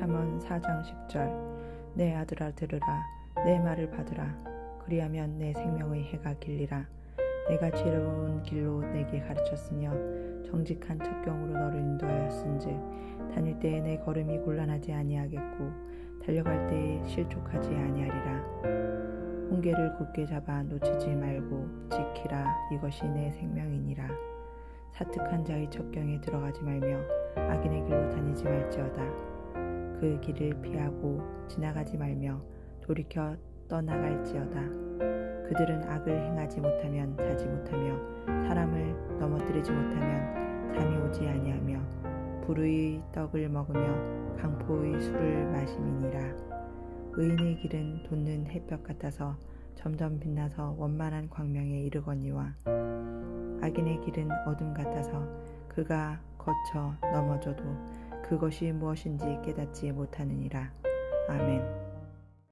잠언 4장 10절. 내 아들아 들으라. 내 말을 받으라. 그리하면 내 생명의 해가 길리라. 내가 지혜로운 길로 내게 가르쳤으며 정직한 첩경으로 너를 인도하였은즉 다닐 때에 내 걸음이 곤란하지 아니하겠고 달려갈 때에 실족하지 아니하리라. 홍게를 굳게 잡아 놓치지 말고 지키라. 이것이 내 생명이니라. 사특한 자의 첩경에 들어가지 말며 악인의 길로 다니지 말지어다 그 길을 피하고 지나가지 말며 돌이켜 떠나갈지어다. 그들은 악을 행하지 못하면 자지 못하며 사람을 넘어뜨리지 못하면 잠이 오지 아니하며 불의 떡을 먹으며 강포의 술을 마심이니라. 의인의 길은 돋는 햇볕 같아서 점점 빛나서 원만한 광명에 이르거니와 악인의 길은 어둠 같아서 그가 거쳐 넘어져도 그것이 무엇인지 깨닫지 못하느니라. 아멘.